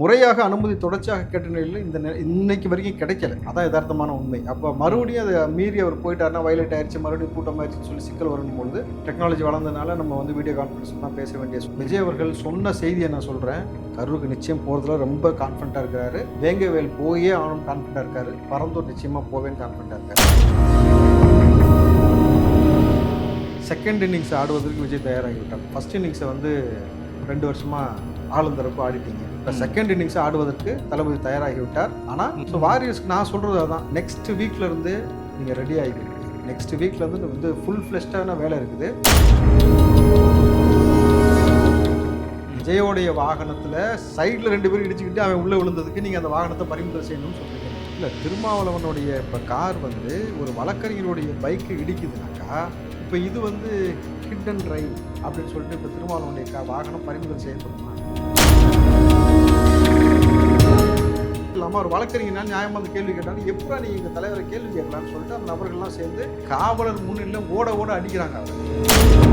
முறையாக அனுமதி தொடர்ச்சியாக கேட்ட நிலையில் இந்த இன்னைக்கு வரைக்கும் கிடைக்கல. அதான் யதார்த்தமான உண்மை. அப்போ மறுபடியும் அதை மீறி அவர் போயிட்டாருன்னா வயலேட் ஆயிடுச்சு மறுபடியும் கூட்டம் ஆயிடுச்சுன்னு சொல்லி சிக்கல் வரும்பொழுது டெக்னாலஜி வளர்ந்ததுனால நம்ம வந்து வீடியோ கான்ஃபரன்ஸ் தான் பேச வேண்டிய விஜய் அவர்கள் சொன்ன செய்தியை நான் சொல்கிறேன் கரூருக்கு நிச்சயம் போகிறதுல ரொம்ப கான்ஃபிடண்ட்டாக இருக்கிறாரு. வேங்கவேல் போயே ஆனும் கான்ஃபிடண்ட்டாக இருக்காரு. பரந்தூர் நிச்சயமாக போவேன்னு கான்ஃபிடண்ட்டாக இருக்காரு. செகண்ட் இன்னிங்ஸ் ஆடுவதற்கு விஜய் தயாராகிவிட்டார். ஃபர்ஸ்ட் இன்னிங்ஸை வந்து ரெண்டு வருஷமாக ஆளுந்தரப்பு ஆடிட்டீங்க. இப்போ செகண்ட் இன்னிங்ஸ் ஆடுவதற்கு தளபதி தயாராகி விட்டார் ஆனால் ஸோ வாரியர்ஸ்க்கு நான் சொல்கிறது அதான். நெக்ஸ்ட் வீக்ல இருந்து நீங்கள் ரெடி ஆகிடுங்க நெக்ஸ்ட் வீக்ல இருந்து வந்து ஃபுல் ஃப்ளெஷ்டான வேலை இருக்குது. விஜயோடைய வாகனத்தில் சைடில் ரெண்டு பேரும் இடிச்சுக்கிட்டு அவன் உள்ளே விழுந்ததுக்கு நீங்கள் அந்த வாகனத்தை பறிமுதல் செய்யணும்னு சொல்லுங்க இல்லை திருமாவளவனுடைய இப்போ கார் வந்து ஒரு வழக்கறிஞருடைய பைக்கு இடிக்குதுனாக்கா இப்போ இது வந்து ஹிட் அண்ட் ட்ரைவ் அப்படின்னு சொல்லிட்டு இப்போ திருமாவளவனுடைய வாகனம் பறிமுதல் செய்யப்படுமா? இல்லாமல் ஒரு வழக்கறிஞர் நியாயமாக அந்த கேள்வி கேட்டாலும் எப்படா நீங்கள் எங்கள் தலைவரை கேள்வி கேட்கலான்னு சொல்லிட்டு அந்த நபர்கள்லாம் சேர்ந்து காவலர் முன்னிலையில் ஓட ஓட அடிக்கிறாங்க அவர்.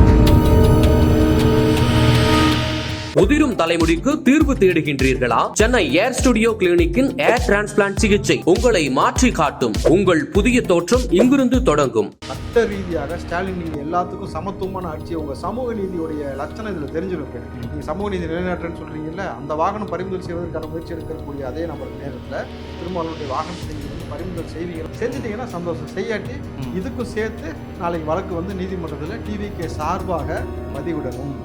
உதிரும் தலைமுடிக்கு தீர்வு தேடுகின்றீர்களா? சென்னை ஏர் ஸ்டுடியோ கிளினிக்கின் ஏர் டிரான்ஸ்பிளான்ட் சிகிச்சை உங்களை மாற்றி காட்டும். உங்கள் புதிய தோற்றம் இங்கிருந்து தொடங்கும். சட்ட ரீதியாக ஸ்டாலின் நீங்க எல்லாத்துக்கும் சமத்துவமான ஆட்சி உங்க சமூக நீதியுடைய லட்சணம் இதுல தெரிஞ்சிருக்கு நீங்க சமூக நீதி நிலைநாட்டுறேன்னு சொல்றீங்கல்ல அந்த வாகனம் பறிமுதல் செய்வதற்கான முயற்சி எடுக்கக்கூடிய அதே நபர் நேரத்துல திருமாவளவனுடைய வாகனத்தை பறிமுதல் செய்வீங்க. செஞ்சுட்டீங்கன்னா சந்தோஷம். செய்யாட்டி இதுக்கும் சேர்த்து நாளைக்கு வழக்கு வந்து நீதிமன்றத்தில் டிவிகே சார்பாக பதிவிடணும்.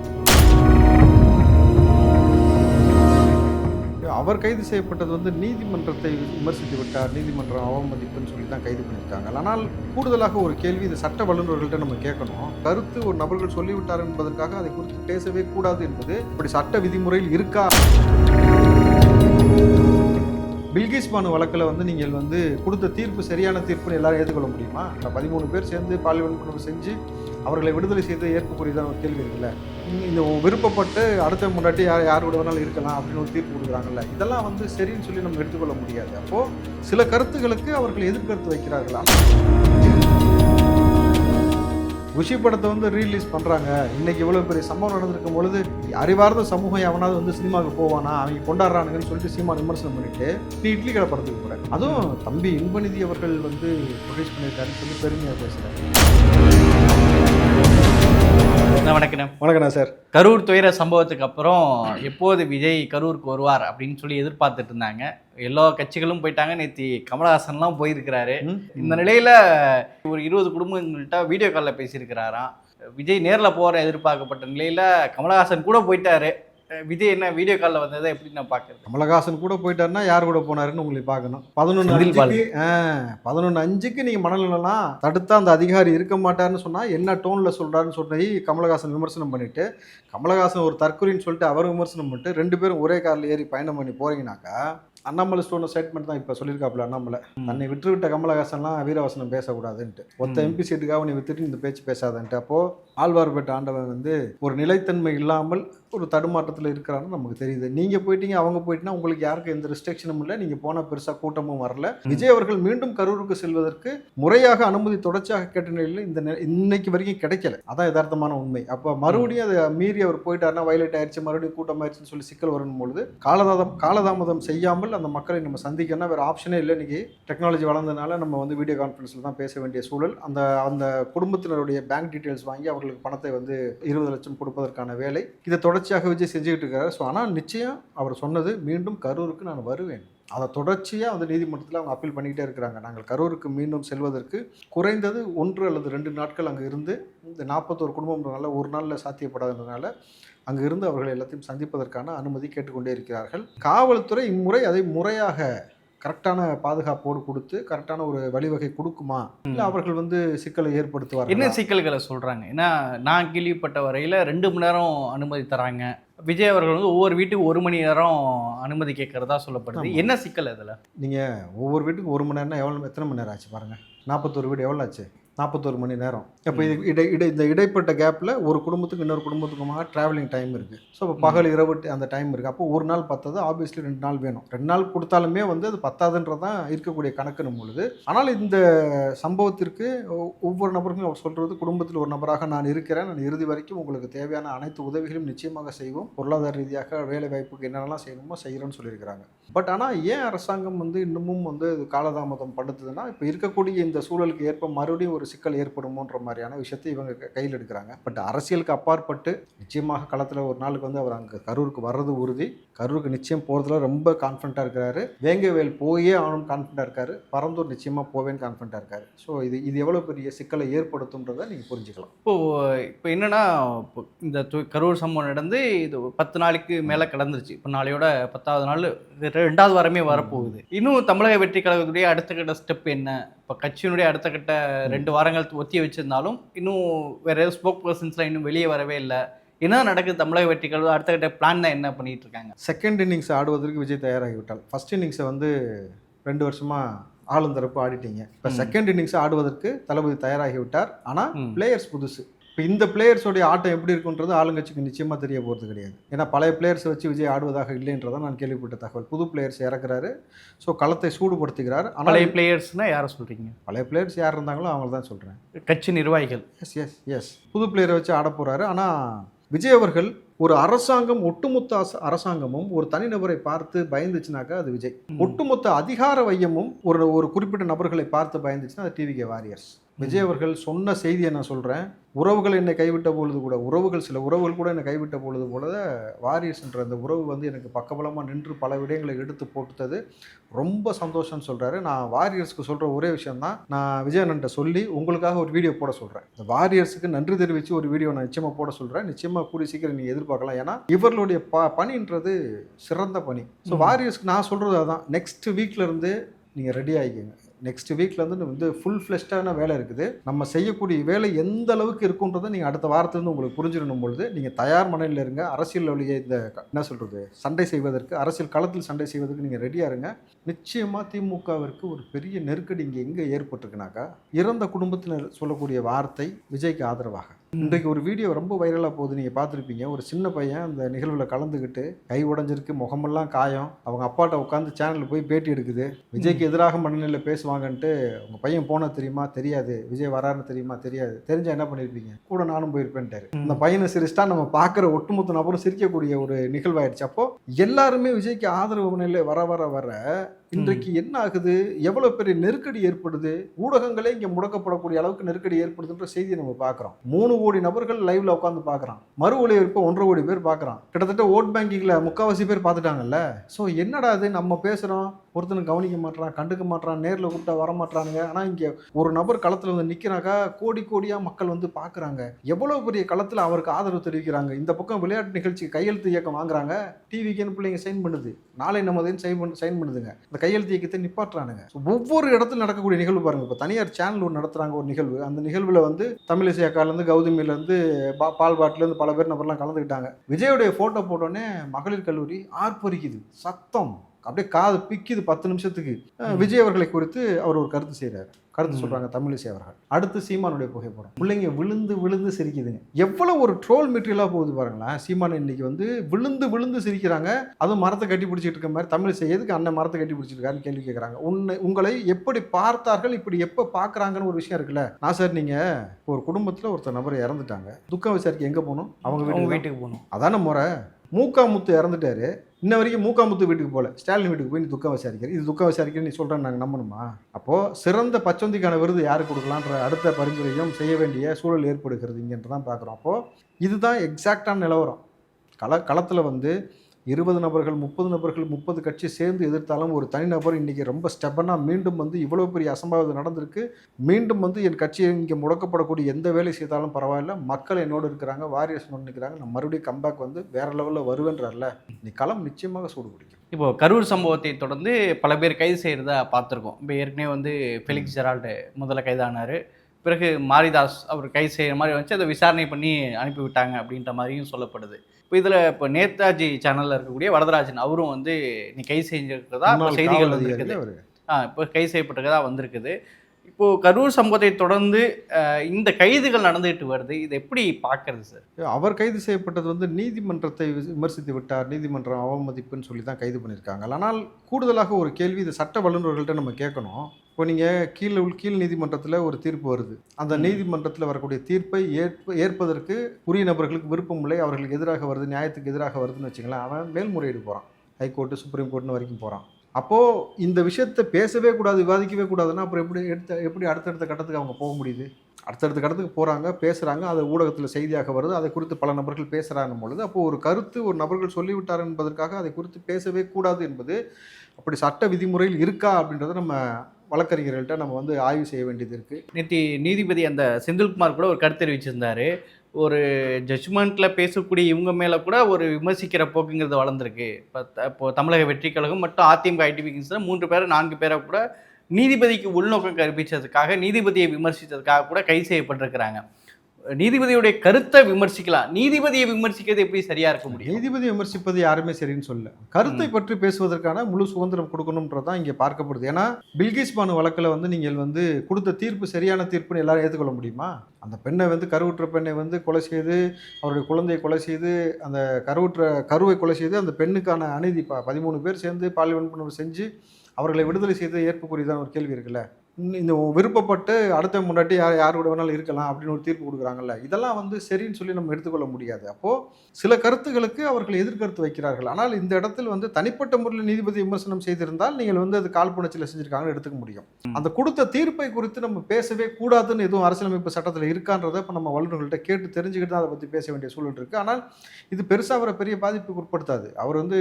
அவர் கைது செய்யப்பட்டது வந்து நீதிமன்றத்தை விமர்சித்து விட்டார் நீதிமன்றம் அவமதிப்புன்னு சொல்லி தான் கைது பண்ணியிருக்காங்க. ஆனால் கூடுதலாக ஒரு கேள்வி இது சட்ட வல்லுநர்கள்ட்ட நம்ம கேட்கணும். கருத்து ஒரு நபர்கள் சொல்லிவிட்டார் என்பதற்காக அதை குறித்து பேசவே கூடாது என்பது இப்படி சட்ட விதிமுறையில் இருக்கா? பில்கிஸ் பானு வழக்கில் வந்து நீங்கள் வந்து கொடுத்த தீர்ப்பு சரியான தீர்ப்புன்னு எல்லாரும் ஏற்றுக்கொள்ள முடியுமா? பதிமூணு பேர் சேர்ந்து பாலியல் வன்கொடுமை செஞ்சு அவர்களை விடுதலை செய்து ஏற்கக்கூடியதான ஒரு கேள்வி இருக்குல்ல. இந்த- விருப்பப்பட்டு அடுத்த முன்னாடி யார் யார் கூட வேணாலும் இருக்கலாம் அப்படின்னு ஒரு தீர்ப்பு கொடுக்குறாங்கல்ல. இதெல்லாம் வந்து சரின்னு சொல்லி நம்ம எடுத்துக்கொள்ள முடியாது. அப்போது சில கருத்துகளுக்கு அவர்கள் எதிர்கருத்து வைக்கிறார்களா? குஷி படத்தை வந்து ரீலீஸ் பண்ணுறாங்க இன்னைக்கு இவ்வளோ பெரிய சம்பவம் நடந்திருக்கும் பொழுது அறிவார்ந்த சமூகம் எவனாவது வந்து சினிமாவுக்கு போவானா அவங்க கொண்டாடுறானுங்கன்னு சொல்லிட்டு சினிமா விமர்சனம் பண்ணிட்டு நீ இட்லி கடை படத்துக்கு போகிறேன் அதுவும் தம்பி இன்பநிதி அவர்கள் வந்து ப்ரொடியூஸ் பண்ணியிருக்காருன்னு சொல்லி பெருமையாக பேசுகிறாங்க வணக்கம் வணக்கண்ணா. சார். கரூர் துயர சம்பவத்துக்கு அப்புறம் எப்போது விஜய் கரூருக்கு வருவார் அப்படின்னு சொல்லி எதிர்பார்த்துட்டு இருந்தாங்க. எல்லா கட்சிகளும் போயிட்டாங்க. நேத்தி கமலஹாசன்லாம் போயிருக்கிறாரு. இந்த நிலையில ஒரு இருபது குடும்பங்கள்கிட்ட வீடியோ காலில் பேசியிருக்கிறாராம். விஜய் நேரில் போகிற எதிர்பார்க்கப்பட்ட நிலையில கமலஹாசன் கூட போயிட்டாரு. விஜய் என்ன? வீடியோ காலில் வந்ததை எப்படி நான் பார்க்கறது? கமலஹாசன் கூட போயிட்டாருன்னா யார் கூட போனாருன்னு உங்களுக்கு பார்க்கணும். பதினொன்று அஞ்சுக்கு பதினொன்று அஞ்சுக்கு நீங்கள் மணலாம் தடுத்தா அந்த அதிகாரி இருக்க மாட்டாருன்னு சொன்னால் என்ன டோனில் சொல்கிறாருன்னு சொல்லி கமலஹாசன் விமர்சனம் பண்ணிட்டு கமலஹாசன் ஒரு தற்கொலைன்னு சொல்லிட்டு அவர் விமர்சனம் பண்ணிட்டு ரெண்டு பேரும் ஒரே காரில் ஏறி பயணம் பண்ணி போறீங்கனாக்கா அண்ணாமலை ஸ்டோன் ஸ்டேட்மெண்ட் தான் இப்போ சொல்லியிருக்காப்புல அண்ணாமலை. தன்னை விட்டுவிட்ட கமலஹாசன்லாம் வீரவசனம் பேசக்கூடாதுன்ட்டு. ஒத்த. எம்பி சீட்டுக்காக நீ வித்துட்டு இந்த பேச்சு பேசாதன்ட்டு. அப்போது ஆழ்வார்பேட்டை ஆண்டவன் வந்து ஒரு நிலைத்தன்மை இல்லாமல் ஒரு தடுமாற்றத்தில் இருக்கிறான்னு நமக்கு தெரியுது. நீங்கள் போயிட்டீங்க அவங்க போயிட்டீங்கன்னா உங்களுக்கு யாருக்கும் எந்த ரெஸ்ட்ரிக்ஷனும் இல்லை. நீங்கள் போனால் பெருசாக கூட்டமும் வரல. விஜய் அவர்கள் மீண்டும் கரூருக்கு செல்வதற்கு முறையாக அனுமதி தொடர்ச்சியாக கேட்ட நிலையில் இந்த இன்னைக்கு வரைக்கும் கிடைக்கல. அதான் யதார்த்தமான உண்மை. அப்போ மறுபடியும் அதை மீறி அவர் போயிட்டாருன்னா வயலேட் ஆயிடுச்சு மறுபடியும் கூட்டம் ஆயிடுச்சுன்னு சொல்லி சிக்கல் வரும் பொழுது காலதாமதம் காலதாமதம் செய்யாமல் அந்த மக்களை நம்ம சந்திக்கணும்னா வேறு ஆப்ஷனே இல்லை. இன்னைக்கு டெக்னாலஜி வளர்ந்ததுனால நம்ம வந்து வீடியோ கான்ஃபரன்ஸில் தான் பேச வேண்டிய சூழல். அந்த அந்த குடும்பத்தினருடைய பேங்க் டீட்டெயில்ஸ் வாங்கி அவர்களுக்கு பணத்தை வந்து இருபது லட்சம் கொடுப்பதற்கான வேலை. இதை தொடர்ச்சியாக விஜய் செஞ்சுக்கிட்டு இருக்காரு. ஸோ ஆனால் நிச்சயம் அவர் சொன்னது மீண்டும் கரூருக்கு நான் வருவேன். அதை தொடர்ச்சியாக வந்து நீதிமன்றத்தில் அவங்க அப்பீல் பண்ணிக்கிட்டே இருக்கிறாங்க. நாங்கள் கரூருக்கு மீண்டும் செல்வதற்கு குறைந்தது ஒன்று அல்லது ரெண்டு நாட்கள் அங்கே இருந்து இந்த நாற்பத்தோரு குடும்பம்ன்றனால ஒரு நாளில் சாத்தியப்படாததுனால அங்கே இருந்து அவர்கள் எல்லாத்தையும் சந்திப்பதற்கான அனுமதி கேட்டுக்கொண்டே இருக்கிறார்கள். காவல்துறை இம்முறை அதை முறையாக கரெக்டான பாதுகாப்போடு கொடுத்து கரெக்டான ஒரு வழிவகை கொடுக்குமா? இல்லை அவர்கள் வந்து சிக்கலை என்ன ஏற்படுத்துவார்கள் சிக்கல்களை சொல்றாங்க? ஏன்னா நான் கேள்விப்பட்ட வரையில ரெண்டு மணி நேரம் அனுமதி தராங்க. விஜய் அவர்கள் வந்து ஒவ்வொரு வீட்டுக்கு ஒரு மணி நேரம் அனுமதி கேட்கறதா சொல்லப்படுது. என்ன சிக்கல் அதுல? நீங்கள் ஒவ்வொரு வீட்டுக்கு ஒரு மணி நேரம்னா எவ்வளோ எத்தனை மணி நேரம் ஆச்சு பாருங்கள் நாற்பத்தோரு வீடு எவ்வளோ ஆச்சு? நாற்பத்தோரு மணி நேரம். இப்போ இது இடை இடை இந்த இடைப்பட்ட கேப்பில் ஒரு குடும்பத்துக்கு இன்னொரு குடும்பத்துக்குமாக ட்ராவலிங் டைம் இருக்குது ஸோ இப்போ பகல் இரவு அந்த டைம் இருக்குது அப்போ ஒரு நாள் பத்தது ஆப்வியஸ்லி ரெண்டு நாள் வேணும். ரெண்டு நாள் கொடுத்தாலுமே வந்து அது பத்தாதுன்றது தான் இருக்கக்கூடிய கணக்குன்னு பொழுது. ஆனால் இந்த சம்பவத்திற்கு ஒவ்வொரு நபருக்கும் அவர் சொல்கிறது குடும்பத்தில் ஒரு நபராக நான் இருக்கிறேன். நான் இறுதி வரைக்கும் உங்களுக்கு தேவையான அனைத்து உதவிகளும் நிச்சயமாக செய்வோம். பொருளாதார ரீதியாக வேலை வாய்ப்புக்கு என்னென்னலாம் செய்யணுமோ செய்கிறோன்னு சொல்லியிருக்கிறாங்க. பட் ஆனால் ஏன் அரசாங்கம் வந்து இன்னமும் வந்து காலதாமதம் படுத்துதுன்னா இப்போ இருக்கக்கூடிய இந்த சூழலுக்கு ஏற்ப மறுபடியும் ஒரு சிக்கல் ஏற்படுமோன்ற மாதிரியான விஷயத்தை இவங்க கையில் எடுக்கிறாங்க. பட் அரசியலுக்கு அப்பாற்பட்டு நிச்சயமாக களத்தில் ஒரு நாளுக்கு வந்து அவர் அங்கே கரூருக்கு வர்றது உறுதி. கரூருக்கு நிச்சயம் போகிறதுல ரொம்ப கான்ஃபிடண்ட்டாக இருக்கிறாரு வேங்கவேல் போயே ஆகணும் கான்ஃபிடண்ட்டாக இருக்காரு. பரந்தூர் நிச்சயமாக போவேன்னு கான்ஃபிடண்ட்டாக இருக்காரு. ஸோ இது இது எவ்வளோ பெரிய சிக்கலை ஏற்படுத்தும்ன்றதை நீங்கள் புரிஞ்சுக்கலாம். இப்போ இப்போ என்னன்னா இந்த கரூர் சம்பவம் நடந்து இது பத்து நாளைக்கு மேலே கடந்துருச்சு. இப்போ நாளையோட பத்தாவது நாள் ரெண்டாவது வாரமே வரப்போகுது. இன்னும் தமிழக வெற்றி கழகத்துடைய அடுத்த கட்ட ஸ்டெப் என்ன? இப்போ கட்சியினுடைய அடுத்த கட்ட ரெண்டு வாரங்கள் ஒத்தி வச்சிருந்தாலும் இன்னும் வேற ஸ்போக் பர்சன்ஸ்லாம் இன்னும் வெளியே வரவே இல்லை. என்ன நடக்குது தமிழக வெற்றி கழகம்? அடுத்த கட்ட பிளான் தான் என்ன பண்ணிட்டு இருக்காங்க? செகண்ட் இன்னிங்ஸ் ஆடுவதற்கு விஜய் தயாராகிவிட்டால். ஃபர்ஸ்ட் இன்னிங்ஸை வந்து ரெண்டு வருஷமாக ஆளும் தரப்பு ஆடிட்டீங்க. இப்போ. செகண்ட் இன்னிங்ஸ் ஆடுவதற்கு தளபதி தயாராகி விட்டார் ஆனால். பிளேயர்ஸ் புதுசு. இப்போ இந்த பிளேயர்ஸோடைய ஆட்டம் எப்படி இருக்குன்றது ஆளுங்கட்சிக்கு நிச்சயமாக தெரிய போகிறது கிடையாது. ஏன்னா பழைய பிளேயர்ஸை வச்சு விஜய் ஆடுவதாக இல்லைன்றதான் நான் கேள்விப்பட்ட தகவல். புது பிளேயர்ஸ் இறக்குறாரு. ஸோ களத்தை சூடுபடுத்துகிறார் ஆனால் பழைய பிளேயர்ஸ்னா யாரை சொல்றீங்க? பழைய பிளேயர்ஸ் யார் இருந்தாங்களோ அவங்க தான் சொல்கிறேன் கட்சி நிர்வாகிகள். எஸ் எஸ் எஸ் புது பிளேயரை வச்சு ஆட போகிறாரு ஆனால் விஜய் அவர்கள் ஒரு அரசாங்கம் ஒட்டுமொத்த அரசாங்கமும் ஒரு தனிநபரை பார்த்து பயந்துச்சுனாக்கா அது விஜய். ஒட்டுமொத்த அதிகார வையமும் ஒரு ஒரு குறிப்பிட்ட நபர்களை பார்த்து பயந்துச்சுன்னா அது டிவிகே வாரியர்ஸ் விஜய் அவர்கள் சொன்ன செய்தியை நான் சொல்கிறேன் உறவுகள் என்னை கைவிட்ட பொழுது கூட உறவுகள் சில உறவுகள் கூட என்னை கைவிட்ட பொழுது போல வாரியர்ஸ் என்ற அந்த உறவு வந்து எனக்கு பக்கபலமாக நின்று பல விடயங்களை எடுத்து போட்டுத்தது. ரொம்ப சந்தோஷம்னு சொல்கிறாரு நான் வாரியர்ஸ்க்கு சொல்கிற ஒரே விஷயம் தான் நான் விஜயனன்ட்ட சொல்லி உங்களுக்காக ஒரு வீடியோ போட சொல்கிறேன் இந்த வாரியர்ஸுக்கு நன்றி தெரிவித்து ஒரு வீடியோ நான் நிச்சயமாக போட சொல்கிறேன் நிச்சயமாக கூடிய சீக்கிரம் நீங்கள் எதிர்பார்க்கலாம். ஏன்னா இவர்களுடைய ப பணின்றது சிறந்த பணி. ஸோ. வாரியர்ஸ்க்கு நான் சொல்கிறது அதான். நெக்ஸ்ட் வீக்லேருந்து நீங்கள் ரெடி ஆகிக்கோங்க நெக்ஸ்ட் வீக்கில் வந்து ஃபுல் ஃப்ளெஷ்டான வேலை இருக்குது. நம்ம செய்யக்கூடிய வேலை எந்த அளவுக்கு இருக்குன்றதை நீங்கள் அடுத்த வாரத்துலேருந்து உங்களுக்கு புரிஞ்சிடணும் பொழுது நீங்கள் தயார் மனநிலையில் இருங்க. அரசியல் வழியை இந்த என்ன சொல்கிறது சண்டை செய்வதற்கு அரசியல் களத்தில் சண்டை செய்வதற்கு நீங்கள் ரெடியாக இருங்க. நிச்சயமாக திமுகவிற்கு ஒரு பெரிய நெருக்கடி இங்கே எங்கே ஏற்பட்டிருக்குனாக்கா இறந்த குடும்பத்தினர் சொல்லக்கூடிய வார்த்தை விஜய்க்கு ஆதரவாக. இன்றைக்கு ஒரு வீடியோ ரொம்ப வைரலாக போகுது. நீங்கள் பார்த்துருப்பீங்க. ஒரு சின்ன பையன் அந்த நிகழ்வில் கலந்துக்கிட்டு கை உடைஞ்சிருக்கு முகமெல்லாம் காயம். அவங்க அப்பாட்ட உட்காந்து சேனலில் போய் பேட்டி எடுக்குது. விஜய்க்கு எதிராக மனநிலையில் பேசுவாங்கன்ட்டு உங்கள் பையன் போன தெரியுமா? தெரியாது. விஜய் வராருன்னு தெரியுமா? தெரியாது. தெரிஞ்சா என்ன பண்ணியிருப்பீங்க கூட நானும் போயிருப்பேன்ட்டாரு. அந்த பையனை சிரிச்சிட்டா நம்ம பார்க்குற ஒட்டுமொத்த நபரும் சிரிக்கக்கூடிய ஒரு நிகழ்வாயிடுச்சு. அப்போ எல்லாருமே விஜய்க்கு ஆதரவு நிலை வர வர வர இன்றைக்கு என்ன ஆகுது? எவ்வளோ பெரிய நெருக்கடி ஏற்படுது? ஊடகங்களே இங்கே முடக்கப்படக்கூடிய அளவுக்கு நெருக்கடி ஏற்படுதுன்ற செய்தியை நம்ம பார்க்குறோம். மூணு கோடி நபர்கள் லைவ்ல உட்காந்து பார்க்குறான். மறு ஒளிபரப்பு ஒன்றரை கோடி பேர் பார்க்குறான். கிட்டத்தட்ட ஓட் பேங்கிங்கில் முக்கால்வாசி பேர் பார்த்துட்டாங்கல்ல. ஸோ என்னடா அது நம்ம பேசுகிறோம் ஒருத்தனும் கவனிக்க மாட்றான் கண்டுக்க மாட்றான் நேரில் கூப்பிட்டா வர மாட்றானுங்க ஆனால் இங்கே ஒரு நபர் களத்தில் வந்து நிற்கிறாக்கா கோடி கோடியாக மக்கள் வந்து பார்க்குறாங்க எவ்வளோ பெரிய களத்தில் அவருக்கு ஆதரவு தெரிவிக்கிறாங்க? இந்த பக்கம் விளையாட்டு நிகழ்ச்சி கையெழுத்து இயக்கம் வாங்குறாங்க. டிவிக்குன்னு பிள்ளைங்க சைன் பண்ணுது? நாளை நமதுன்னு சைன் பண்ணு சைன் பண்ணுதுங்க. இந்த கையெழுத்து இயக்கத்தை நிப்பாட்டுறானுங்க. ஒவ்வொரு இடத்துல நடக்கக்கூடிய நிகழ்வு பாருங்க. இப்போ தனியார் சேனல் ஒன்று நடத்துகிறாங்க ஒரு நிகழ்வு. அந்த நிகழ்வில் வந்து தமிழிசை அக்காலேருந்து கௌதமியிலேருந்து பா பால்பாட்டிலேருந்து பல பேர் நபர்லாம் கலந்துக்கிட்டாங்க. விஜயோடைய ஃபோட்டோ போட்டோன்னே மகளிர் கல்லூரி ஆர்ப்பரிக்குது. சத்தம். அப்படியே காது பிக்குது பத்து நிமிஷத்துக்கு. விஜய் அவர்களை குறித்து அவர் ஒரு கருத்து செய்கிறார் கருத்து ம். சொல்றாங்க தமிழிசை அவர்கள். அடுத்து சீமானுடைய புகைப்படம். பிள்ளைங்க விழுந்து விழுந்து சிரிக்குதுங்க. எவ்வளவு ஒரு ட்ரோல் மெட்டீரியலாக போகுது பாருங்களேன். சீமான் இன்னைக்கு வந்து விழுந்து விழுந்து சிரிக்கிறாங்க. அதுவும் மரத்தை கட்டி பிடிச்சிட்டு இருக்க மாதிரி தமிழிசை எதுக்கு அண்ணன் மரத்தை கட்டி பிடிச்சிருக்காருன்னு கேள்வி கேட்குறாங்க உன்னை உங்களை எப்படி பார்த்தார்கள் இப்படி எப்போ பார்க்குறாங்கன்னு ஒரு விஷயம் இருக்குல்ல. நான் சார் நீங்கள் ஒரு குடும்பத்தில் ஒருத்தர் நபர் இறந்துட்டாங்க. துக்கம் விசாரிக்க எங்கே போகணும் அவங்க வீட்டுக்கு வீட்டுக்கு போகணும் அதான முறை. மூக்காமுத்து இறந்துட்டாரு. இன்ன வரைக்கும் மூக்காமுத்து வீட்டுக்கு போகல ஸ்டாலின் வீட்டுக்கு போய் நீ துக்கம் விசாரிக்கிற. இது துக்கம் விசாரிக்கிறேன்னு நீ சொல்கிறேன்னு நாங்கள் நம்பணுமா? அப்போது சிறந்த பச்சொந்திக்கான விருது யாருக்கு கொடுக்கலான்ற அடுத்த பரிந்துரையும் செய்ய வேண்டிய சூழல் ஏற்படுகிறது இங்கன்று தான் பார்க்குறோம் அப்போது இதுதான் எக்ஸாக்டான நிலவரம். கள களத்தில் வந்து இருபது நபர்கள் முப்பது நபர்கள் முப்பது கட்சி சேர்ந்து எதிர்த்தாலும் ஒரு தனிநபர் இன்றைக்கி ரொம்ப ஸ்டெப்பனாக மீண்டும் வந்து இவ்வளோ பெரிய அசம்பாவிதம் நடந்திருக்கு. மீண்டும் வந்து என் கட்சியை இங்கே முடக்கப்படக்கூடிய எந்த வேலை செய்தாலும் பரவாயில்ல. மக்கள் என்னோடு இருக்கிறாங்க வாரியர்ஸ் நிற்கிறாங்க நான் மறுபடியும் கம்பேக் வந்து வேற லெவலில் வருவேன்றல்ல நீ களம் நிச்சயமாக சூடு பிடிக்கும். இப்போ கரூர் சம்பவத்தை தொடர்ந்து பல பேர் கைது செய்கிறதா பார்த்துருக்கோம். இப்போ ஏற்கனவே வந்து ஃபெலிக்ஸ் ஜெரால்டு முதல்ல கைதானார். பிறகு மாரிதாஸ் அவர் கைது செய்கிற மாதிரி வச்சு அதை விசாரணை பண்ணி அனுப்பி விட்டாங்க அப்படின்ற மாதிரியும் சொல்லப்படுது. இப்போ இதில் இப்போ நேதாஜி சேனலில் இருக்கக்கூடிய வரதராஜன் அவரும் வந்து நீ கைது செஞ்சிருக்கிறதா? செய்திகள் வந்திருக்குது. ஆ இப்போ கைது செய்யப்பட்டிருக்கதா வந்திருக்குது. இப்போ கரூர் சம்பவத்தை தொடர்ந்து இந்த கைதுகள் நடந்துகிட்டு வருது. இதை எப்படி பார்க்கறது சார்? அவர் கைது செய்யப்பட்டது வந்து நீதிமன்றத்தை விமர்சித்து விட்டார். நீதிமன்றம் அவமதிப்புன்னு சொல்லி தான் கைது பண்ணியிருக்காங்க. ஆனால் கூடுதலாக ஒரு கேள்வி இது சட்ட வல்லுநர்கள்ட்ட நம்ம கேட்கணும். இப்போ நீங்கள் கீழ் உள் கீழ் நீதிமன்றத்தில் ஒரு தீர்ப்பு வருது. அந்த. நீதிமன்றத்தில் வரக்கூடிய தீர்ப்பை ஏற்ப ஏற்பதற்கு உரிய நபர்களுக்கு விருப்பம் இல்லை அவர்களுக்கு எதிராக வருது நியாயத்துக்கு எதிராக வருதுன்னு வச்சுங்களேன் அவன் மேல்முறையீடு போகிறான் ஹைகோர்ட்டு சுப்ரீம் கோர்ட்னு வரைக்கும் போகிறான் அப்போது இந்த விஷயத்தை பேசவே கூடாது விவாதிக்கவே கூடாதுன்னா அப்புறம் எப்படி எடுத்த எப்படி அடுத்தடுத்த கட்டத்துக்கு அவங்க போக முடியுது? அடுத்தடுத்த கட்டத்துக்கு போகிறாங்க பேசுகிறாங்க அது ஊடகத்தில் செய்தியாக வருது அதை குறித்து பல நபர்கள் பேசுகிறாங்க பொழுது அப்போ ஒரு கருத்து ஒரு நபர்கள் சொல்லிவிட்டார் என்பதற்காக அதை குறித்து பேசவே கூடாது என்பது அப்படி சட்ட விதிமுறையில் இருக்கா அப்படின்றத நம்ம வழக்கறிஞர்கள்ட்ட நம்ம வந்து ஆய்வு செய்ய வேண்டியது இருக்குது நேற்று நீதிபதி அந்த செந்தில்குமார் கூட ஒரு கருத்து தெரிவிச்சிருந்தார். ஒரு ஜட்ஜ்மெண்ட்டில் பேசக்கூடிய இவங்க மேலே கூட ஒரு விமர்சிக்கிற போக்குங்கிறது வளர்ந்துருக்கு. இப்போ இப்போ தமிழக வெற்றி கழகம் மட்டும் அதிமுக ஐடிபிகிங்ஸில் மூன்று பேர் நான்கு பேரை கூட நீதிபதிக்கு உள்நோக்கம் கற்பிச்சதுக்காக நீதிபதியை விமர்சித்ததுக்காக கூட கைது செய்யப்பட்டிருக்கிறாங்க. நீதிபதியுடைய கருத்தை விமர்சிக்கலாம். நீதிபதியை விமர்சிக்கிறது எப்படி சரியா இருக்க முடியும்? நீதிபதி விமர்சிப்பது யாருமே சரின்னு சொல்ல கருத்தை பற்றி பேசுவதற்கான முழு சுதந்திரம் கொடுக்கணுன்றது தான் இங்கே பார்க்கப்படுது. ஏன்னா பில்கிஸ் பானு வழக்கில் வந்து நீங்கள் வந்து கொடுத்த தீர்ப்பு சரியான தீர்ப்புன்னு எல்லாரும் ஏற்றுக்கொள்ள முடியுமா? அந்த பெண்ணை வந்து கருவுற்ற பெண்ணை வந்து கொலை செய்து அவருடைய குழந்தையை கொலை செய்து அந்த கருவுற்ற கருவை கொலை செய்து அந்த பெண்ணுக்கான அநீதி ப பதிமூணு பேர் சேர்ந்து பாலியல் வன்புணர்வு செஞ்சு அவர்களை விடுதலை செய்து ஏற்புக்குரியதான ஒரு கேள்வி இருக்குல்ல? இந்த விருப்பப்பட்டு அடுத்த முன்னாடி யார் யார் கூட வேணாலும் இருக்கலாம் அப்படின்னு ஒரு தீர்ப்பு கொடுக்குறாங்கல்ல. இதெல்லாம் வந்து சரின்னு சொல்லி நம்ம எடுத்துக்கொள்ள முடியாது. அப்போது சில கருத்துகளுக்கு அவர்கள் எதிர்கருத்து வைக்கிறார்கள். ஆனால் இந்த இடத்தில் வந்து தனிப்பட்ட முறையில் நீதிபதி விமர்சனம் செய்திருந்தால் நீங்கள் வந்து அது காழ்ப்புணர்ச்சியில் செஞ்சிருக்காங்கன்னு எடுத்துக்க முடியும். அந்த கொடுத்த தீர்ப்பை குறித்து நம்ம பேசவே கூடாதுன்னு எதுவும் அரசியலமைப்பு சட்டத்தில் இருக்கான்றதை இப்போ நம்ம வல்லுநர்கள்ட்ட கேட்டு தெரிஞ்சுக்கிட்டு தான் அதை பற்றி பேச வேண்டிய சூழல் இருக்குது ஆனால் இது பெருசாக அவரை பெரிய பாதிப்புக்கு உட்படுத்தாது. அவர் வந்து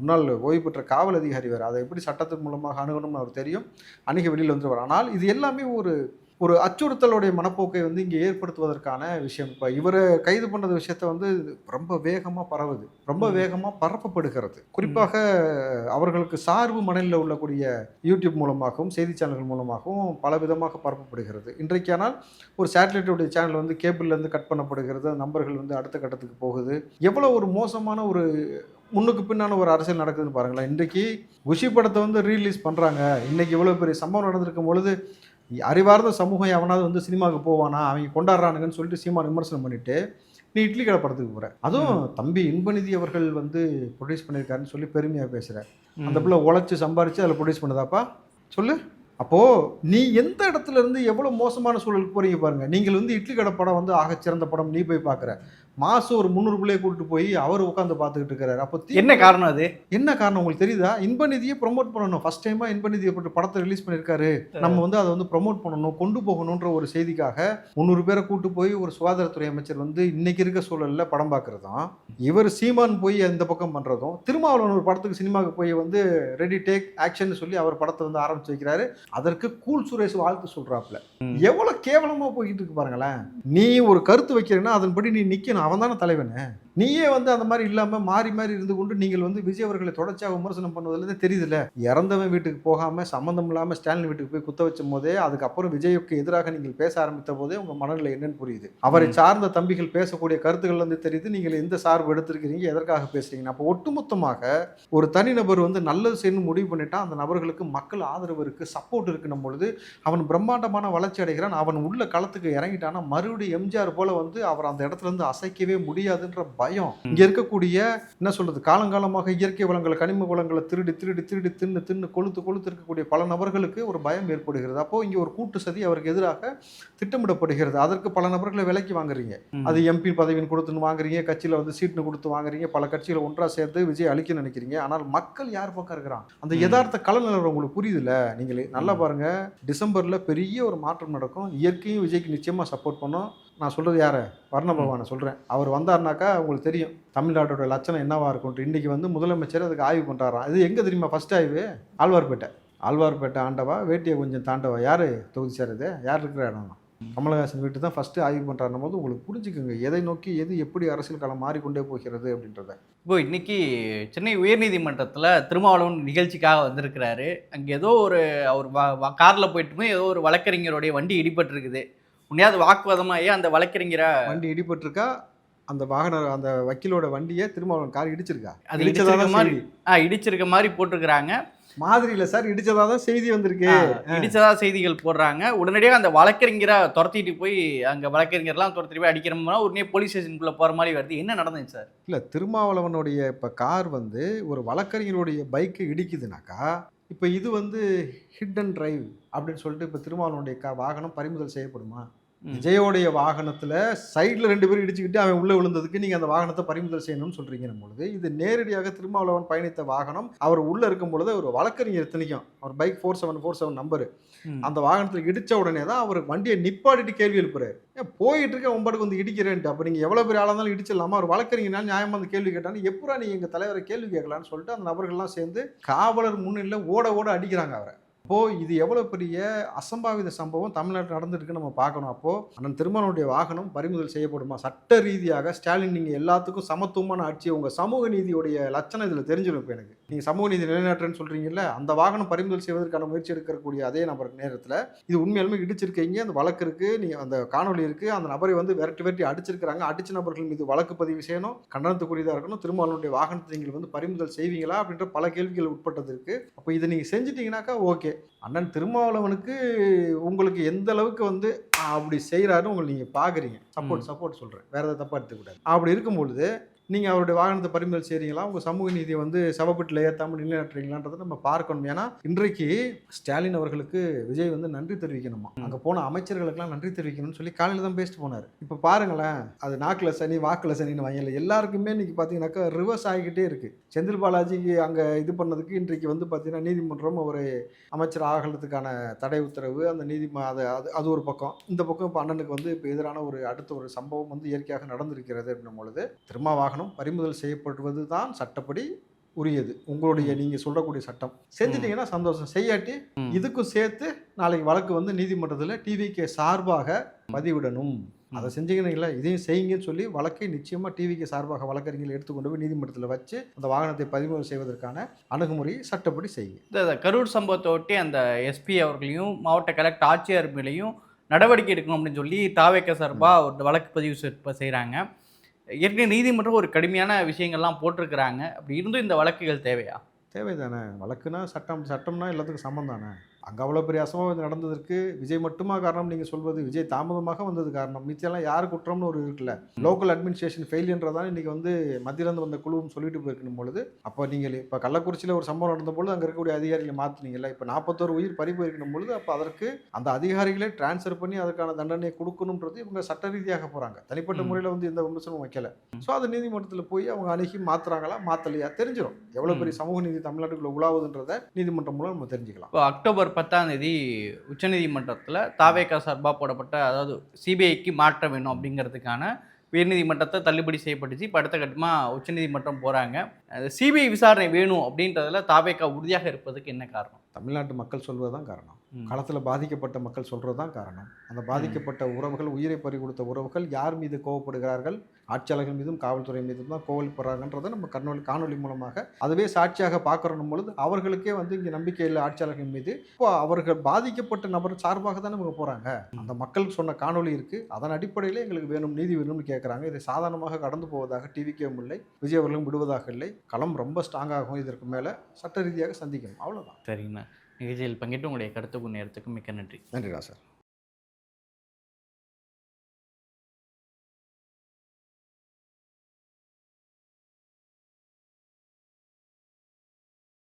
முன்னாள் ஓய்வு பெற்ற காவல் அதிகாரி வேறு. அதை எப்படி சட்டத்தின் மூலமாக அணுகணும்னு அவர் தெரியும். அணுகி வெளியில் வந்துருவார் ஆனால் இது எல்லாமே ஒரு ஒரு அச்சுறுத்தலுடைய மனப்போக்கை வந்து இங்கே ஏற்படுத்துவதற்கான விஷயம். இப்போ இவரை கைது பண்ணது விஷயத்த வந்து ரொம்ப வேகமாக பரவுது. ரொம்ப. வேகமாக பரப்பப்படுகிறது. குறிப்பாக அவர்களுக்கு சார்பு மனநில உள்ளக்கூடிய யூடியூப் மூலமாகவும் செய்தி சேனல்கள் மூலமாகவும் பல விதமாக பரப்பப்படுகிறது இன்றைக்கானால் ஒரு சேட்டலைட்டுடைய சேனல் வந்து கேபிள்லேருந்து கட் பண்ணப்படுகிறது. நம்பர்கள் வந்து அடுத்த கட்டத்துக்கு போகுது. எவ்வளோ ஒரு மோசமான ஒரு முன்னுக்கு பின்னான ஒரு அரசியல் நடக்குதுன்னு பாருங்களேன். இன்றைக்கி குஷி படத்தை வந்து ரீலீஸ் பண்ணுறாங்க இன்னைக்கு இவ்வளோ பெரிய சம்பவம் நடந்திருக்கும் பொழுது அறிவார்ந்த சமூகம் எவனாவது வந்து சினிமாவுக்கு போவானா அவங்க கொண்டாடுறானுங்கன்னு சொல்லிட்டு சீமான் விமர்சனம் பண்ணிட்டு நீ இட்லி கடை படத்துக்கு போற. அதுவும் தம்பி இன்பநிதி அவர்கள் வந்து ப்ரொடியூஸ் பண்ணியிருக்காருன்னு சொல்லி பெருமையாக பேசுகிற அந்த பிள்ளை உழைச்சி சம்பாரிச்சு அதில் ப்ரொடியூஸ் பண்ணுதாப்பா? சொல்லு. அப்போது நீ எந்த இடத்துல இருந்து எவ்வளோ மோசமான சூழலுக்கு போறீங்க பாருங்க. நீங்கள் வந்து இட்லி கடை படம் வந்து ஆகச் சிறந்த படம் நீ போய் பார்க்குற மாதம் ஒரு முந்நூறு பிள்ளைய போய் அவர் உட்காந்து பார்த்துக்கிட்டு இருக்கிறாரு. அப்போ என்ன காரணம் அது? என்ன காரணம் உங்களுக்கு தெரியுதா? இன்பநிதியை ப்ரொமோட் பண்ணணும். ஃபர்ஸ்ட் டைமாக இன்பநிதியை போட்டு படத்தை ரிலீஸ் பண்ணியிருக்காரு. நம்ம வந்து அதை வந்து ப்ரொமோட் பண்ணணும் கொண்டு போகணுன்ற ஒரு செய்திக்காக முந்நூறு பேரை கூட்டு போய் ஒரு சுகாதாரத்துறை அமைச்சர் வந்து இன்னைக்கு இருக்க சூழலில் படம் பார்க்குறதும். இவர் சீமான் போய் இந்த பக்கம் பண்ணுறதும் திருமாவளவன் ஒரு படத்துக்கு சினிமாவுக்கு போய் வந்து ரெடி டேக் ஆக்ஷன் சொல்லி அவர் படத்தை வந்து ஆரம்பிச்சு வைக்கிறாரு. அதற்கு கூல் சுரேஷ் வாழ்த்து சொல்கிறாப்புல ம். எவ்வளோ கேவலமாக போய்கிட்டு இருக்கு பாருங்களேன். நீ ஒரு கருத்து வைக்கிறேன்னா அதன்படி நீ நிற்கணும் அவன் தானே தலைவனு? நீயே வந்து அந்த மாதிரி இல்லாமல் மாறி மாறி இருந்து கொண்டு நீங்கள் வந்து விஜய் அவர்களை தொடர்ச்சியாக விமர்சனம் பண்ணுவதுலேருந்து தெரியுதுல்ல. இறந்தவன் வீட்டுக்கு போகாமல் சம்மந்தம் இல்லாமல் ஸ்டாலின் வீட்டுக்கு போய் குத்த வச்சும் போதே அதுக்கப்புறம் விஜய்க்கு எதிராக நீங்கள் பேச ஆரம்பித்த போதே உங்கள் மனநிலை என்னன்னு புரியுது. அவரை சார்ந்த தம்பிகள் பேசக்கூடிய கருத்துக்கள் வந்து தெரியுது. நீங்கள் எந்த சார்பு எடுத்திருக்கிறீங்க எதற்காக பேசுறீங்க? அப்போ ஒட்டுமொத்தமாக ஒரு தனிநபர் வந்து நல்லது செய்யணும்னு முடிவு பண்ணிட்டா அந்த நபர்களுக்கு மக்கள் ஆதரவு இருக்குது சப்போர்ட் இருக்குன்னும் பொழுது. அவன் பிரம்மாண்டமான வளர்ச்சி அடைகிறான். அவன் உள்ள களத்துக்கு இறங்கிட்டானா மறுபடியும் எம்ஜிஆர் போல வந்து அவர் அந்த இடத்துல இருந்து அசைக்கவே முடியாதுன்ற பயம். இங்க இருக்கக்கூடிய என்ன சொல்றது காலங்காலமாக இயற்கை வளங்களை கனிம வளங்களை திருடி திருடி திருடி தின்னு தின்னு கொளுத்து கொளுத்து இருக்கக்கூடிய பல நபர்களுக்கு ஒரு பயம் ஏற்படுகிறது. அப்போ இங்க ஒரு கூட்டு சதி அவருக்கு எதிராக திட்டமிடப்படுகிறது. அதற்கு பல நபர்களை விலைக்கு வாங்குறீங்க. அது எம்பி பதவின்னு கொடுத்துன்னு வாங்குறீங்க கட்சியில் வந்து சீட்னு கொடுத்து வாங்குறீங்க பல கட்சிகளை ஒன்றா சேர்த்து விஜய் அழிக்க நினைக்கிறீங்க. ஆனால் மக்கள் யார் பக்கம் இருக்கிறான் அந்த. யதார்த்த நிலவரம் உங்களுக்கு புரியுதுல்ல? நீங்கள் நல்லா பாருங்க டிசம்பர்ல பெரிய ஒரு மாற்றம் நடக்கும். இயற்கையும் விஜய்க்கு நிச்சயமா சப்போர்ட் பண்ணும். நான் சொல்றது யார? வர்ண பகவானை சொல்றேன். அவர் வந்தாருனாக்கா உங்களுக்கு தெரியும். தமிழ்நாட்டோட லட்சணம் என்னவா இருக்கும் இன்னைக்கு வந்து முதலமைச்சர் அதுக்கு ஆய்வு பண்றாராம். இது எங்க தெரியுமா ஃபர்ஸ்ட் ஆய்வு? ஆழ்வார்பேட்டை. ஆழ்வார்பேட்டை ஆண்டவா வேட்டியை கொஞ்சம் தாண்டவா. யாரு தொகுதி சேருது யார் இருக்கிற இடம்? கமலஹாசன் வீட்டு தான் ஃபர்ஸ்ட் ஆய்வு பண்றாருன்னும் போது உங்களுக்கு புரிஞ்சுக்குங்க. எதை நோக்கி எது எப்படி அரசியல் களம் மாறிக்கொண்டே போகிறது அப்படின்றத. இப்போ இன்னைக்கு சென்னை உயர்நீதிமன்றத்தில் திருமாவளவன் நிகழ்ச்சிக்காக வந்திருக்கிறாரு. அங்கே ஏதோ ஒரு அவர் காரில் போயிட்டு போய் ஏதோ ஒரு வழக்கறிஞருடைய வண்டி இடிபட்டிருக்குது. உன்னையாவது வாக்குவாதமாகி அந்த வழக்கறிஞரை வண்டி இடிபட்டிருக்கா? அந்த வாகன அந்த வக்கீலோட வண்டியை திருமாவளவன் கார் இடிச்சிருக்கா? அது இடிச்சதா இடிச்சிருக்க தான் மாதிரி. ஆ இடிச்சிருக்க மாதிரி போட்டிருக்கிறாங்க. மாதிரியில சார் இடிச்சதா தான் செய்தி வந்திருக்கு. இடிச்சதா செய்திகள் போடுறாங்க. உடனடியாக அந்த வழக்கறிஞரை துரத்திட்டு போய் அங்க வழக்கறிஞர்லாம் துரத்திட்டு போய் அடிக்கிறோம்னா உடனே போலீஸ் ஸ்டேஷனுக்குள்ள போற மாதிரி வருது. என்ன நடந்துச்சு சார்? இல்ல திருமாவளவனுடைய இப்ப கார் வந்து ஒரு வழக்கறிஞருடைய பைக்கை இடிக்குதுனாக்கா இப்போ இது வந்து ஹிட் அண்ட் டிரைவ் அப்படின்னு சொல்லிட்டு இப்போ திருமாவளவனுடைய க வாகனம் பறிமுதல் செய்யப்படுமா? விஜயோடைய வாகனத்துல சைடுல ரெண்டு பேரும் இடிச்சுக்கிட்டு அவன் உள்ள விழுந்ததுக்கு நீங்க அந்த வாகனத்தை பறிமுதல் செய்யணும்னு சொல்றீங்க பொழுது. இது நேரடியாக திருமாவளவன் பயணித்த வாகனம். அவர் உள்ள இருக்கும் பொழுது ஒரு வழக்கறிஞர் இத்தனைக்கும் அவர் bike four seven four seven number. அந்த வாகனத்தில் இடிச்ச உடனே தான் அவர் வண்டியை நிப்பாட்டிட்டு கேள்வி எழுப்புறாரு. ஏன் போயிட்டு இருக்க உம்பாட்டுக்கு வந்து இடிக்கிறேன்ட்டு. அப்போ நீங்கள் எவ்வளோ பெரிய ஆளாக இருந்தாலும் இடிச்சிடலாமா? ஒரு வழக்கறிஞர்னால நியாயமாக அந்த கேள்வி கேட்டாலும் எப்படா நீ எங்கள் தலைவரை கேள்வி கேட்கலான்னு சொல்லிட்டு அந்த நபர்கள்லாம் சேர்ந்து காவலர் முன்னிலையில் ஓட ஓட அடிக்கிறாங்க அவரை. அப்போ இது எவ்வளவு பெரிய அசம்பாவித சம்பவம் தமிழ்நாட்டில் நடந்திருக்குன்னு நம்ம பார்க்கணும். அப்போ அண்ணன் திருமணனுடைய வாகனம் பறிமுதல் செய்யப்படுமா? சட்ட ரீதியாக ஸ்டாலின் நீங்க எல்லாத்துக்கும் சமத்துவமான ஆட்சி உங்க சமூக நீதியுடைய லட்சணம் இதுல தெரிஞ்சிடும் இப்போ எனக்கு. நீங்க சமூக நீதி நிலைநாட்டுறேன்னு சொல்றீங்கல்ல அந்த வாகனம் பறிமுதல் செய்வதற்கான முயற்சி எடுக்கக்கூடிய அதே நபர் நேரத்தில் இது உண்மையாலுமே இடிச்சிருக்கீங்க அந்த வழக்கு இருக்கு நீங்க அந்த காணொளி இருக்கு அந்த நபரை வந்து விரட்டி விரட்டி அடிச்சிருக்கிறாங்க அடிச்ச நபர்கள் மீது வழக்கு பதிவு செய்யணும் கண்டனத்துக்குரியதாக இருக்கணும் திருமாவளவனுடைய வாகனத்தை நீங்கள் வந்து பறிமுதல் செய்வீங்களா அப்படின்ற பல கேள்விகள் உட்பட்டது இருக்கு. அப்போ இதை நீங்கள் செஞ்சிட்டீங்கன்னாக்கா ஓகே. அண்ணன் திருமாவளவனுக்கு உங்களுக்கு எந்த அளவுக்கு வந்து அப்படி செய்கிறாருன்னு உங்களை நீங்கள் பார்க்குறீங்க சப்போர்ட் சப்போர்ட் சொல்கிறேன் வேற எதாவது தப்பாக எடுத்துக்கூடாது அப்படி இருக்கும் பொழுது நீங்கள் அவருடைய வாகனத்தை பறிமுதல் செய்கிறீங்களா உங்கள் சமூக நீதியை வந்து சவப்பட்டில் ஏற்றாமல் நிலைநாட்டுறீங்களான்றதை நம்ம பார்க்கணும். ஏன்னா இன்றைக்கு ஸ்டாலின் அவர்களுக்கு விஜய் வந்து நன்றி தெரிவிக்கணுமா? அங்கே போன அமைச்சர்களுக்கெல்லாம் நன்றி தெரிவிக்கணும்னு சொல்லி காலையில் தான் பேசிட்டு போனார். இப்போ பாருங்களேன் அது நாக்கில் சனி வாக்கில் சனின்னு வாங்கல. எல்லாருக்குமே இன்னைக்கு பார்த்தீங்கன்னாக்கா ரிவர்ஸ் ஆகிக்கிட்டே இருக்கு. செந்தில் பாலாஜிக்கு அங்கே இது பண்ணதுக்கு இன்றைக்கு வந்து பார்த்தீங்கன்னா நீதிமன்றம் ஒரு அமைச்சர் ஆகிறதுக்கான தடை உத்தரவு அந்த நீதி அது அது அது ஒரு பக்கம். இந்த பக்கம் இப்போ அண்ணனுக்கு வந்து இப்போ எதிரான ஒரு அடுத்த ஒரு சம்பவம் வந்து இயற்கையாக நடந்திருக்கிறது அப்படின்னும் பொழுது திரும்ப வாகனம் பறிமுதல் செய்யப்படுவது தான் சட்டப்படி உரியது. உங்களுடைய நீங்க சொல்லக்கூடிய சட்டம். செஞ்சிட்டீங்கன்னா சந்தோஷம். செய்யாட்டி. இதுக்கும் சேர்த்து நாளைக்கு வழக்கு வந்து நீதிமன்றத்தில் டிவிக்கு சார்பாக பதிவிடணும். அதை செஞ்சீங்கன்னா இதையும் செய்யுங்கன்னு சொல்லி வழக்கை நிச்சயமா டிவிக்கு சார்பாக வழக்கறிஞர்கள் எடுத்துக்கொண்டு போய் நீதிமன்றத்தில் வச்சு அந்த வாகனத்தை பதிவு செய்வதற்கான அணுகுமுறையை சட்டப்படி செய்யுங்க. இந்த கரூர் சம்பவத்தை ஒட்டி அந்த எஸ்பி அவர்களையும் மாவட்ட கலெக்டர் ஆட்சியர் மேலேயும் நடவடிக்கை எடுக்கணும் அப்படின்னு சொல்லி தாவேக்க சார்பாக ஒரு வழக்கு பதிவு செய்கிறாங்க ஏற்கனவே நீதிமன்றம் ஒரு கடுமையான விஷயங்கள்லாம் போட்டிருக்கிறாங்க. அப்படி இருந்தும் இந்த வழக்குகள் தேவையா? தேவை தானே வழக்குனா சட்டம் சட்டம்னா எல்லாத்துக்கும் சமம் தானே? அங்கே அவ்வளோ பெரிய அசம்பாவிதம் நடந்ததற்கு விஜய் மட்டுமா காரணம் நீங்கள் சொல்வது விஜய் தாமதமாக வந்தது காரணம். மிச்செல்லாம் யார் குற்றம்னு ஒரு இருக்குல்ல. லோக்கல் அட்மினிஸ்ட்ரேஷன் ஃபெயிலியன்றதான் இன்றைக்கி வந்து மத்தியிலேருந்து வந்த குழுவும் சொல்லிட்டு போயிருக்கணும் பொழுது அப்போ நீங்கள் இப்போ கள்ளக்குறிச்சியில் ஒரு சம்பவம் நடந்த பொழுது அங்கே இருக்கக்கூடிய அதிகாரிகளை மாற்றினீங்கல்ல இப்போ நாற்பத்தோரு உயிர் பறி போயிருக்கணும் பொழுது அப்போ அதற்கு அந்த அதிகாரிகளே டிரான்ஸ்ஃபர் பண்ணி அதுக்கான தண்டனையை கொடுக்கணுன்றது இவங்க சட்ட ரீதியாக போகிறாங்க தனிப்பட்ட. முறையில் வந்து எந்த விமர்சனமும் வைக்கல. ஸோ அது நீதிமன்றத்தில் போய் அவங்க அணுகி மாத்துறாங்களா? மாற்றலையா தெரிஞ்சிடும் எவ்வளோ. பெரிய சமூக நீதி தமிழ்நாட்டுக்குள்ள உலாவுதுன்றதை நீதிமன்றம் மூலம் நம்ம தெரிஞ்சுக்கலாம். இப்போ அக்டோபர் பத்தாம் தேதி உச்சநீதிமன்றத்தில் தாவேக்கா சார்பாக போடப்பட்ட அதாவது சிபிஐக்கு மாற்ற வேணும் அப்படிங்கிறதுக்கான உயர்நீதிமன்றத்தை தள்ளுபடி செய்யப்பட்டுச்சு. இப்போ அடுத்த கட்டமாக உச்சநீதிமன்றம் போகிறாங்க சிபிஐ விசாரணை வேணும் அப்படின்றதில் தாவேக்கா உறுதியாக இருப்பதுக்கு என்ன காரணம்? தமிழ்நாட்டு மக்கள் சொல்வது தான் காரணம். களத்தில் பாதிக்கப்பட்ட மக்கள் சொல்கிறது தான் காரணம். அந்த பாதிக்கப்பட்ட உறவுகள் உயிரை பறி கொடுத்த உறவுகள் யார் மீது கோவப்படுகிறார்கள்? ஆட்சியாளர்கள் மீதும் காவல்துறை மீதும் தான் கோவப்படுறாங்கன்றதை நம்ம கண்ணொலி காணொலி மூலமாக அதுவே சாட்சியாக பார்க்கணும் பொழுது அவர்களுக்கே வந்து இங்கே நம்பிக்கை இல்லை ஆட்சியாளர்கள் மீது இப்போ அவர்கள் பாதிக்கப்பட்ட நபர் சார்பாக தானே இவங்க போகிறாங்க அந்த மக்கள் சொன்ன காணொளி இருக்குது அதன் அடிப்படையில் எங்களுக்கு வேணும் நீதி வேணும்னு கேட்குறாங்க இதை சாதாரணமாக கடந்து போவதாக டிவிக்கேவும் இல்லை விஜய் அவர்களும் விடுவதாக இல்லை. களம் ரொம்ப ஸ்ட்ராங்காகும் இதற்கு மேலே சட்ட ரீதியாக சந்திக்கணும். அவ்வளோதான் சரிங்கண்ணா. நிகழ்ச்சியில் பங்கேற்று உங்களுடைய கருத்துக்கு நேரத்துக்கு மிக்க நன்றி. நன்றி சார்.